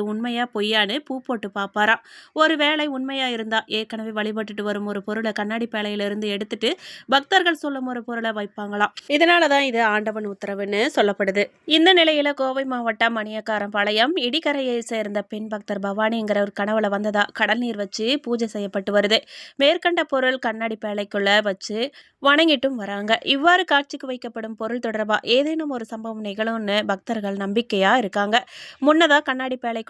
அது உண்மையா பொய்யான்னு பூ போட்டு பார்ப்பாராம் ஒருவேளை உண்மையா இருந்தா ஏற்கனவே வழிபட்டுட்டு வரும் ஒரு பொருளை கண்ணாடி பேழையிலிருந்து எடுத்துட்டு பக்தர்கள் சொல்லும் ஒரு பொருளை வைப்பாங்களாம். இதனாலதான் இது ஆண்டவன் உத்தரவுன்னு சொல்லப்படுது. இந்த நிலையில கோவை மாவட்டம் மணியக்காரம்பாளையம் இடிக்கரையை சேர்ந்த பெண் பக்தர் பவானிங்கிற ஒரு கனவுல வந்ததா கடல் நீர் வச்சு பூஜை செய்யப்பட்டு வருது. மேற்கண்ட பொருள் கண்ணாடி பேழைக்குள்ள வச்சு வணங்கிட்டும் வராங்க. இவ்வாறு காட்சிக்கு வைக்கப்படும் பொருள் தொடர்பா ஏதேனும் ஒரு சம்பவம் நிகழும்னு பக்தர்கள் நம்பிக்கையா இருக்காங்க. முன்னதா கண்ணாடி பேழைக்குள்ள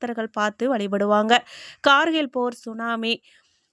பக்தர்கள் பார்த்து வழிபடுவாங்க. கார்கில் போர் சுனாமி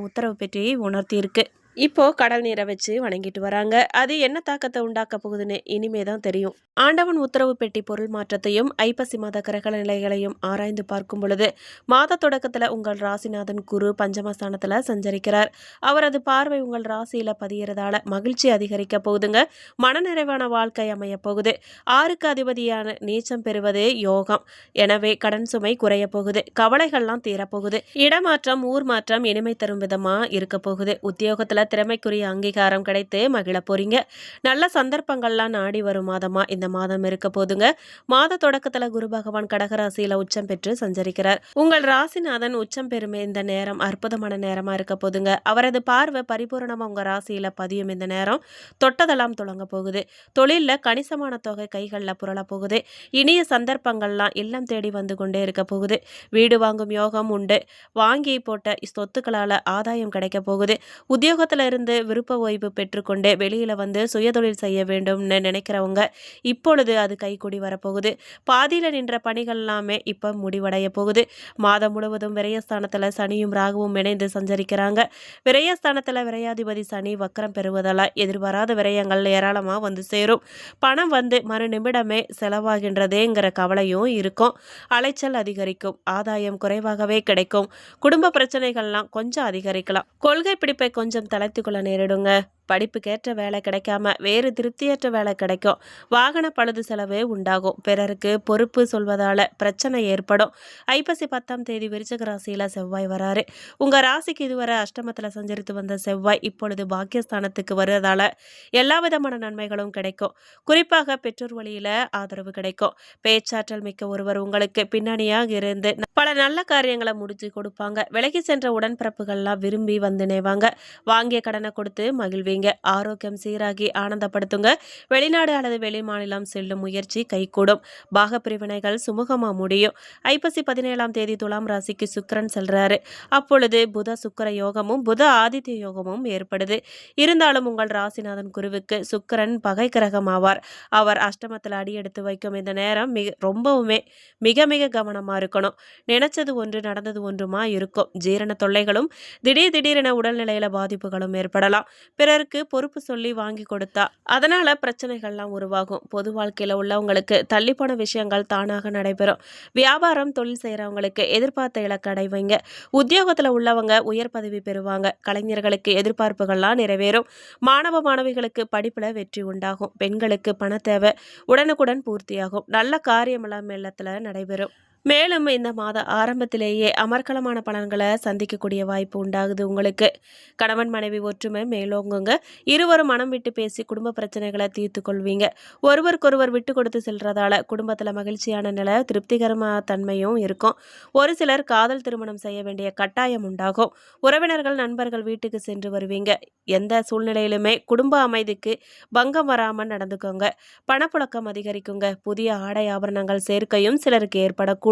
உத்தரவு பெற்றி உணர்த்தியிருக்கு. இப்போ கடல் நீரை வச்சு வணங்கிட்டு வராங்க. அது என்ன தாக்கத்தை உண்டாக்க போகுதுன்னு இனிமே தான் தெரியும். ஆண்டவன் உத்தரவு பெட்டி பொருள் மாற்றத்தையும் ஐப்பசி மாத கிரக நிலைகளையும் ஆராய்ந்து பார்க்கும் பொழுது மாத தொடக்கத்தில் உங்கள் ராசிநாதன் குரு பஞ்சமஸ்தானத்தில் சஞ்சரிக்கிறார். அவரது பார்வை உங்கள் ராசியில் பதியறதால மகிழ்ச்சி அதிகரிக்க போகுதுங்க. மனநிறைவான வாழ்க்கை அமைய போகுது. ஆறுக்கு அதிபதியான நீச்சம் பெறுவது யோகம். எனவே கடன் சுமை குறைய போகுது. கவலைகள்லாம் தீரப்போகுது இடமாற்றம் ஊர் மாற்றம் இனிமை தரும் விதமாக இருக்க போகுது. உத்தியோகத்தில் திறமைக்குரிய அங்கீகாரம் கிடைத்து மகிழ போறீங்க. நல்ல சந்தர்ப்பங்கள்லாம் நாடி வரும் மாதமா இந்த மாதம் இருக்க போதுங்க. மாத தொடக்கத்துல குரு பகவான் கடகராசியில உச்சம் பெற்று சஞ்சரிக்கிறார். உங்கள் ராசிநாதன் உச்சம் பெறுமே இந்த நேரம் அற்புதமான நேரமா இருக்க போதுங்க. அவரது பார்வை பரிபூரணமா உங்க ராசியில பதியும் இந்த நேரம். தொட்டதெல்லாம் தொடங்க போகுது. தொழிலில் கணிசமான தொகை கைகள்ல புரள போகுது. இனிய சந்தர்ப்பங்கள்லாம் இல்லம் தேடி வந்து கொண்டே இருக்க போகுது. வீடு வாங்கும் யோகம் உண்டு. வாங்கி போட்ட சொத்துக்களால ஆதாயம் கிடைக்க போகுது. உத்தியோகத்தில் இருந்து விருப்ப ஓய்வு பெற்றுக்கொண்டு வெளியில் வந்து சுயதொழில் செய்ய வேண்டும்னு நினைக்கிறவங்க இப்பொழுது அது கைகூடி வரப்போகுது. பாதியில் நின்ற பணிகள் எல்லாமே இப்போ முடிவடைய போகுது. மாதம் முழுவதும் விரயஸ்தானத்தில் சனியும் ராகுவும் இணைந்து சஞ்சரிக்கிறாங்க. விரயஸ்தானத்தில் விரையாதிபதி சனி வக்கரம் பெறுவதால் எதிர்பாராத விரயங்கள் ஏராளமாக வந்து சேரும். பணம் வந்து மறு நிமிடமே செலவாகின்றதேங்கிற கவலையும் இருக்கும். அலைச்சல் அதிகரிக்கும். ஆதாயம் குறைவாகவே கிடைக்கும். குடும்ப பிரச்சனைகள்லாம் கொஞ்சம் அதிகரிக்கலாம். கொள்கை பிடிப்பை கொஞ்சம் தளர்த்திக்கொள்ள நேரிடுங்க. படிப்புக்கேற்ற வேலை கிடைக்காம வேறு திருப்தியற்ற வேலை கிடைக்கும். வாகன பழுது செலவு உண்டாகும். பிறருக்கு பொறுப்பு சொல்வதால பிரச்சனை ஏற்படும். ஐப்பசி பத்தாம் தேதி விருச்சக ராசியில செவ்வாய் வராரு. உங்க ராசிக்கு இதுவரை அஷ்டமத்தில் சஞ்சரித்து வந்த செவ்வாய் இப்பொழுது பாக்கியஸ்தானத்துக்கு வருவதால எல்லா விதமான நன்மைகளும் கிடைக்கும். குறிப்பாக பெற்றோர் வழியில ஆதரவு கிடைக்கும். பேச்சாற்றல் மிக்க ஒருவர் உங்களுக்கு பின்னணியாக இருந்து பல நல்ல காரியங்களை முடிச்சு கொடுப்பாங்க. விலகி சென்ற உடன்பிறப்புகள்லாம் விரும்பி வந்து நேவாங்க வாங்கிய கடனை கொடுத்து மகிழ்வீங்க. கொள்வீங்க ஆரோக்கியம் சீராகி ஆனந்தப்படுத்துங்க. வெளிநாடு அல்லது வெளி மாநிலம் செல்லும் முயற்சி கைகூடும். பாக பிரிவினைகள் சுமூகமாக முடியும். ஐப்பசி பதினேழாம் தேதி துலாம் ராசிக்கு சுக்கரன் செல்றாரு. அப்பொழுது புத சுக்கிர யோகமும் புத ஆதித்ய யோகமும் ஏற்படுது. இருந்தாலும் உங்கள் ராசிநாதன் குருவுக்கு சுக்கரன் பகை கிரகம் ஆவார். அவர் அஷ்டமத்தில் அடியெடுத்து வைக்கும் இந்த நேரம் மிக ரொம்பவுமே மிக மிக கவனமா இருக்கணும். நினைச்சது ஒன்று நடந்தது ஒன்றுமா இருக்கும். ஜீரண தொல்லைகளும் திடீர் திடீரென உடல்நிலையில பாதிப்புகளும் ஏற்படலாம். பிறருக்கு பொறுப்பு சொல்லி வாங்கி கொடுத்தா. அதனால பிரச்சனைகள்லாம் உருவாகும். பொது வாழ்க்கையில உள்ளவங்களுக்கு தள்ளிப்போன விஷயங்கள் தானாக நடைபெறும். வியாபாரம் தொழில் செய்கிறவங்களுக்கு எதிர்பார்த்த இலக்கு அடைவீங்க. உத்தியோகத்தில் உள்ளவங்க உயர் பதவி பெறுவாங்க. கலைஞர்களுக்கு எதிர்பார்ப்புகள்லாம் நிறைவேறும். மாணவ மாணவிகளுக்கு படிப்பில் வெற்றி உண்டாகும். பெண்களுக்கு பண தேவை உடனுக்குடன் பூர்த்தியாகும். நல்ல காரியமெல்லாம் மெல்லத்தில் நடைபெறும். மேலும் இந்த மாத ஆரம்பத்திலேயே அமர்க்கலமான பலன்களை சந்திக்கக்கூடிய வாய்ப்பு உண்டாகுது உங்களுக்கு. கணவன் மனைவி ஒற்றுமை மேலோங்குங்க. இருவரும் மனம் விட்டு பேசி குடும்ப பிரச்சனைகளை தீர்த்து கொள்வீங்க. ஒருவருக்கொருவர் விட்டு கொடுத்து செல்றதால குடும்பத்தில் மகிழ்ச்சியான நிலை திருப்திகரமான தன்மையும் இருக்கும். ஒரு சிலர் காதல் திருமணம் செய்ய வேண்டிய கட்டாயம் உண்டாகும். உறவினர்கள் நண்பர்கள் வீட்டுக்கு சென்று வருவீங்க. எந்த சூழ்நிலையிலுமே குடும்ப அமைதிக்கு பங்கம் வராமல் நடந்துக்கோங்க. பணப்புழக்கம் அதிகரிக்குங்க. புதிய ஆடை ஆபரணங்கள் சேர்க்கையும் சிலருக்கு ஏற்படக்கூடும்.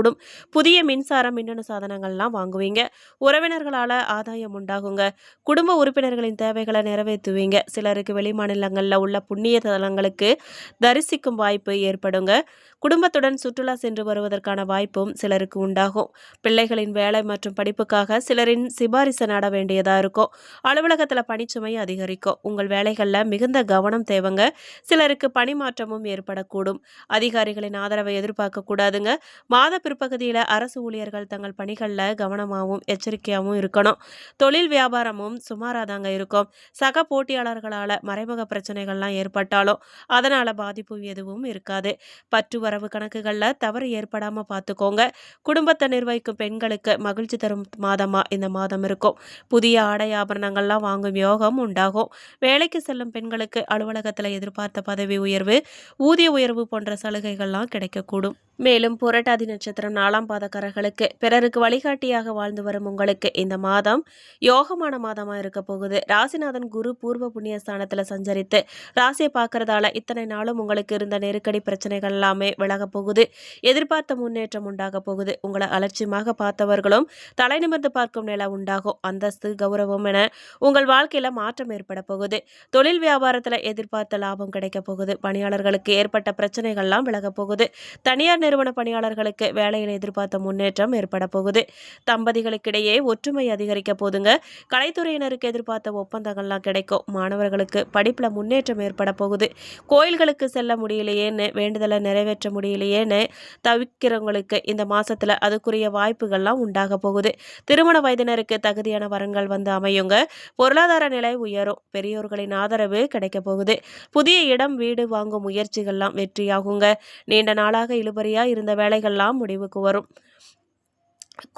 புதிய மின்சாரம் மின்னணு சாதனங்கள்லாம் வாங்குவீங்க. உறவினர்களால் ஆதாயம் உண்டாகுங்க. குடும்ப உறுப்பினர்களின் தேவைகளை நிறைவேற்றுவீங்க. சிலருக்கு வெளிமாநிலங்களில் உள்ள புண்ணிய தலங்களுக்கு தரிசிக்கும் வாய்ப்பு ஏற்படுங்க. குடும்பத்துடன் சுற்றுலா சென்று வருவதற்கான வாய்ப்பும் சிலருக்கு உண்டாகும். பிள்ளைகளின் வேலை மற்றும் படிப்புக்காக சிலரின் சிபாரிசு நாட வேண்டியதாக இருக்கும். அலுவலகத்தில் பணிச்சுமை அதிகரிக்கும். உங்கள் வேலைகளில் மிகுந்த கவனம் தேவைங்க. சிலருக்கு பணிமாற்றமும் ஏற்படக்கூடும். அதிகாரிகளின் ஆதரவை எதிர்பார்க்கக்கூடாதுங்க மாத பிற்பகுதியில் அரசு ஊழியர்கள் தங்கள் பணிகளில் கவனமாகவும் எச்சரிக்கையாகவும் இருக்கணும். தொழில் வியாபாரமும் சுமாராக தாங்க இருக்கும். சக போட்டியாளர்களால் மறைமுக பிரச்சனைகள்லாம் ஏற்பட்டாலும் அதனால் பாதிப்பு எதுவும் இருக்காது. பற்று வரவு கணக்குகளில் தவறு ஏற்படாமல் பார்த்துக்கோங்க குடும்பத்தை நிர்வகிக்கும் பெண்களுக்கு மகிழ்ச்சி தரும் மாதமாக இந்த மாதம் இருக்கும். புதிய ஆடை ஆபரணங்கள்லாம் வாங்கும் யோகம் உண்டாகும். வேலைக்கு செல்லும் பெண்களுக்கு அலுவலகத்தில் எதிர்பார்த்த பதவி உயர்வு ஊதிய உயர்வு போன்ற சலுகைகள்லாம் கிடைக்கக்கூடும். மேலும் புரட்டாதி நட்சத்திரம் நாலாம் பாதக்காரர்களுக்கு பிறருக்கு வழிகாட்டியாக வாழ்ந்து வரும் உங்களுக்கு இந்த மாதம் யோகமான மாதமாக இருக்க போகுது. ராசிநாதன் குரு பூர்வ புண்ணிய ஸ்தானத்தில் சஞ்சரித்து ராசியை பார்க்கறதால இத்தனை நாளும் உங்களுக்கு இருந்த நெருக்கடி பிரச்சனைகள் எல்லாமே விலக போகுது. எதிர்பார்த்த முன்னேற்றம் உண்டாக போகுது. உங்களை அலட்சியமாக பார்த்தவர்களும் தலை நிமிர்ந்து பார்க்கும் நிலை உண்டாகும். அந்தஸ்து கௌரவம் என உங்கள் வாழ்க்கையில மாற்றம் ஏற்பட போகுது. தொழில் வியாபாரத்தில் எதிர்பார்த்த லாபம் கிடைக்க போகுது. பணியாளர்களுக்கு ஏற்பட்ட பிரச்சனைகள்லாம் விலக போகுது. தனியார் நிறுவன பணியாளர்களுக்கு வேலையில் எதிர்பார்த்த முன்னேற்றம் ஏற்பட போகுது. தம்பதிகளுக்கிடையே ஒற்றுமை அதிகரிக்க போதுங்க. கலைத்துறையினருக்கு எதிர்பார்த்த ஒப்பந்தங்கள்லாம் கிடைக்கும். மாணவர்களுக்கு படிப்பில் முன்னேற்றம் ஏற்பட போகுது. கோயில்களுக்கு செல்ல முடியலையேன்னு வேண்டுதலை நிறைவேற்ற முடியலையேன்னு தவிக்கிறவங்களுக்கு இந்த மாசத்துல அதுக்குரிய வாய்ப்புகள்லாம் உண்டாக போகுது. திருமண வயதினருக்கு தகுதியான வரங்கள் வந்து அமையுங்க. பொருளாதார நிலை உயரும். பெரியோர்களின் ஆதரவு கிடைக்க போகுது. புதிய இடம் வீடு வாங்கும் முயற்சிகள்லாம் வெற்றியாகுங்க. நீண்ட நாளாக இழுபறியா இருந்த வேலைகள்லாம் முடிவுக்கு வரும்.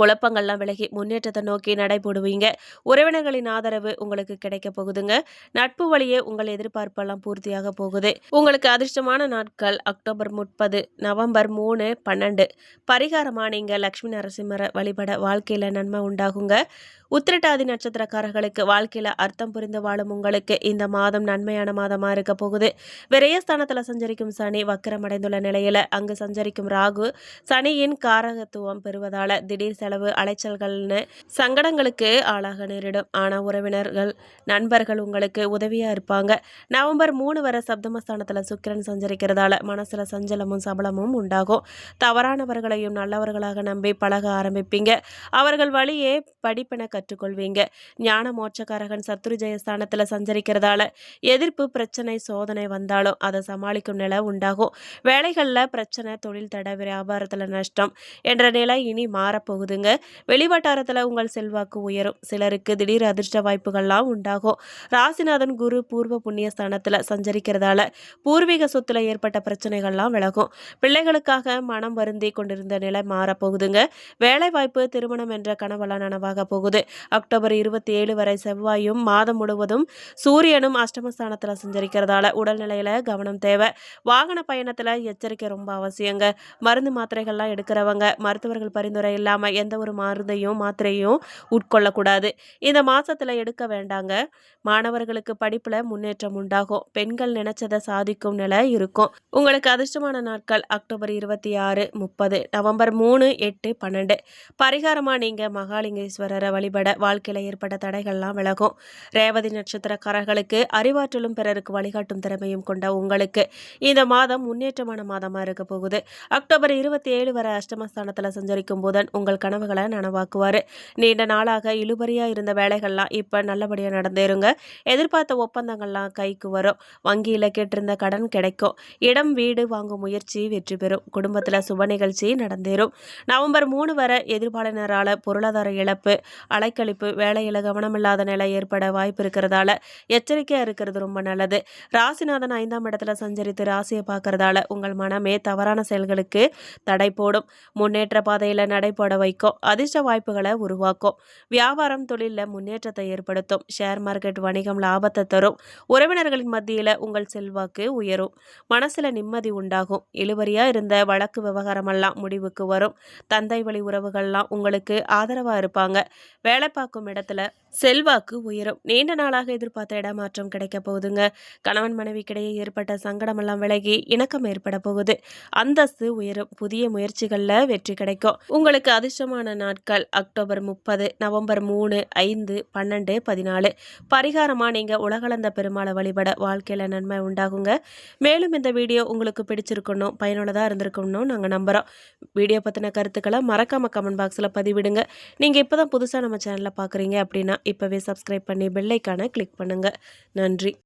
குழப்பங்கள்லாம் விலகி முன்னேற்றத்தை நோக்கி நடைபோடுவீங்க. உறவினர்களின் ஆதரவு உங்களுக்கு கிடைக்க போகுதுங்க. நட்பு வழியே உங்கள் எதிர்பார்ப்பெல்லாம் பூர்த்தியாக போகுது. உங்களுக்கு அதிர்ஷ்டமான நாட்கள் அக்டோபர் முப்பது நவம்பர் மூணு பன்னெண்டு. பரிகாரமாக நீங்கள் லக்ஷ்மி நரசிம்மரை வழிபட வாழ்க்கையில் நன்மை உண்டாகுங்க. உத்திரட்டாதி நட்சத்திரக்காரர்களுக்கு வாழ்க்கையில் அர்த்தம் புரிந்து வாழும் உங்களுக்கு இந்த மாதம் நன்மையான மாதமாக இருக்க போகுது. விரயஸ்தானத்தில் சஞ்சரிக்கும் சனி வக்கரமடைந்துள்ள நிலையில் அங்கு சஞ்சரிக்கும் ராகு சனியின் காரகத்துவம் பெறுவதால் திடீர் செலவு அலைச்சல்கள்னு சங்கடங்களுக்கு ஆளாக நேரிடும். ஆனால் உறவினர்கள் நண்பர்கள் உங்களுக்கு உதவியாக இருப்பாங்க. நவம்பர் மூணு வரை சப்தமஸ்தானத்தில் சுக்கிரன் சஞ்சரிக்கிறதால மனசில் சஞ்சலமும் சபலமும் உண்டாகும். தவறானவர்களையும் நல்லவர்களாக நம்பி பழக ஆரம்பிப்பீங்க. அவர்கள் வழியே படிப்பின கற்றுக்கொள்வீங்க. ஞான மோட்சக்காரகன் சத்ரு ஜெயஸ்தானத்தில் சஞ்சரிக்கிறதால எதிர்ப்பு பிரச்சனை சோதனை வந்தாலும் அதை சமாளிக்கும் நிலை உண்டாகும். வேலைகளில் பிரச்சனை தொழில் தடை வியாபாரத்தில் நஷ்டம் என்ற நிலை இனி மாறப்போகுதுங்க. வெளிவட்டாரத்தில் உங்கள் செல்வாக்கு உயரும். சிலருக்கு திடீர் அதிர்ஷ்ட வாய்ப்புகள்லாம் உண்டாகும். ராசிநாதன் குரு பூர்வ புண்ணிய ஸ்தானத்தில் சஞ்சரிக்கிறதால பூர்வீக சொத்துல ஏற்பட்ட பிரச்சனைகள்லாம் விலகும். பிள்ளைகளுக்காக மனம் வருந்தி கொண்டிருந்த நிலை மாறப்போகுதுங்க. வேலை வாய்ப்பு திருமணம் என்ற கனவெல்லாம் நனவாக போகுது. அக்டோபர் இருபத்தி ஏழு வரை செவ்வாயும் மாதம் முழுவதும் சூரியனும் அஷ்டமஸ்தானத்தில் சஞ்சரிக்கிறதால உடல்நிலையில் கவனம் தேவை. வாகன பயணத்தில் எச்சரிக்கை ரொம்ப அவசியங்க. மருந்து மாத்திரைகள்லாம் எடுக்கிறவங்க மருத்துவர்கள் பரிந்துரை இல்லாமல் எந்த ஒரு மருந்தையும் மாத்திரையும் உட்கொள்ளக்கூடாது. இந்த மாசத்துல எடுக்க வேண்டாங்க. மாணவர்களுக்கு படிப்பில் முன்னேற்றம் உண்டாகும். பெண்கள் நினைச்சதை சாதிக்கும் நிலை இருக்கும். உங்களுக்கு அதிர்ஷ்டமான நாட்கள் அக்டோபர் இருபத்தி ஆறு முப்பது நவம்பர் மூணு எட்டு பன்னெண்டு. பரிகாரமா நீங்க மகாலிங்கேஸ்வரரை வழிபட வாழ்க்கையில் ஏற்பட்ட தடைகள்லாம் விலகும். ரேவதி நட்சத்திரக்காரர்களுக்கு அறிவாற்றலும் பிறருக்கு வழிகாட்டும் திறமையும் கொண்ட உங்களுக்கு இந்த மாதம் முன்னேற்றமான மாதமா இருக்க போகுது. அக்டோபர் இருபத்தி ஏழு வரை அஷ்டமஸ்தானத்தில் சஞ்சரிக்கும் புதன் உங்கள் கனவுகளை நனவாக்குவார். நீண்ட நாளாக இழுபறியா இருந்த வேலைகள்லாம் இப்போ நல்லபடியாக நடந்தேருங்க எதிர்பார்த்த ஒப்பந்தங்கள்லாம் கைக்கு வரும். வங்கியில் கேட்டிருந்த கடன் கிடைக்கும். இடம் வீடு வாங்கும் முயற்சி வெற்றி பெறும். குடும்பத்தில் சுப நிகழ்ச்சி நடந்தேறும். நவம்பர் மூணு வரை எதிர்பாலினரால் பொருளாதார இழப்பு அலைக்கழிப்பு வேலையில் கவனமில்லாத நிலை ஏற்பட வாய்ப்பு இருக்கிறதால எச்சரிக்கையாக இருக்கிறது ரொம்ப நல்லது. ராசிநாதன் ஐந்தாம் இடத்துல சஞ்சரித்து ராசியை பார்க்கறதால உங்கள் மனமே தவறான செயல்களுக்கு தடை போடும். முன்னேற்ற பாதையில் நடைபோட வைக்கும். அதிர்ஷ்ட வாய்ப்புகளை உருவாக்கும். வியாபாரம் தொழிலில் முன்னேற்றத்தை ஏற்படுத்தும். ஷேர் மார்க்கெட் வணிகம் லாபத்தை தரும். உறவினர்களின் மத்தியில் உங்கள் செல்வாக்கு உயரும். மனசில் நிம்மதி உண்டாகும். இழுவறியாக இருந்த வழக்கு விவகாரமெல்லாம் முடிவுக்கு வரும். தந்தை வழி உறவுகள்லாம் உங்களுக்கு ஆதரவாக இருப்பாங்க. வேலை பார்க்கும் இடத்துல செல்வாக்கு உயரும். நீண்ட நாளாக எதிர்பார்த்த இடமாற்றம் கிடைக்க போகுதுங்க. கணவன் மனைவிக்கிடையே ஏற்பட்ட சங்கடமெல்லாம் விலகி இணக்கம் ஏற்பட போகுது. அந்தஸ்து உயரும். புதிய முயற்சிகளில் வெற்றி கிடைக்கும். உங்களுக்கு அதிர்ஷ்டமான நாட்கள் அக்டோபர் முப்பது நவம்பர் மூணு ஐந்து பன்னெண்டு பதினாலு. பரிகாரமாக நீங்கள் உலகளந்த பெருமாளை வழிபட வாழ்க்கையில் நன்மை உண்டாகுங்க. மேலும் இந்த வீடியோ உங்களுக்கு பிடிச்சிருக்கணும் பயனுள்ளதாக இருந்திருக்கணும் நாங்கள் நம்புகிறோம் வீடியோ பற்றின கருத்துக்களை மறக்காமல் கமெண்ட் பாக்ஸில் பதிவிடுங்க. நீங்கள் இப்போ தான் புதுசாக நம்ம சேனலில் பார்க்குறீங்க அப்படின்னா இப்போவே சப்ஸ்கிரைப் பண்ணி பெல்லைக்கான கிளிக் பண்ணுங்கள் நன்றி.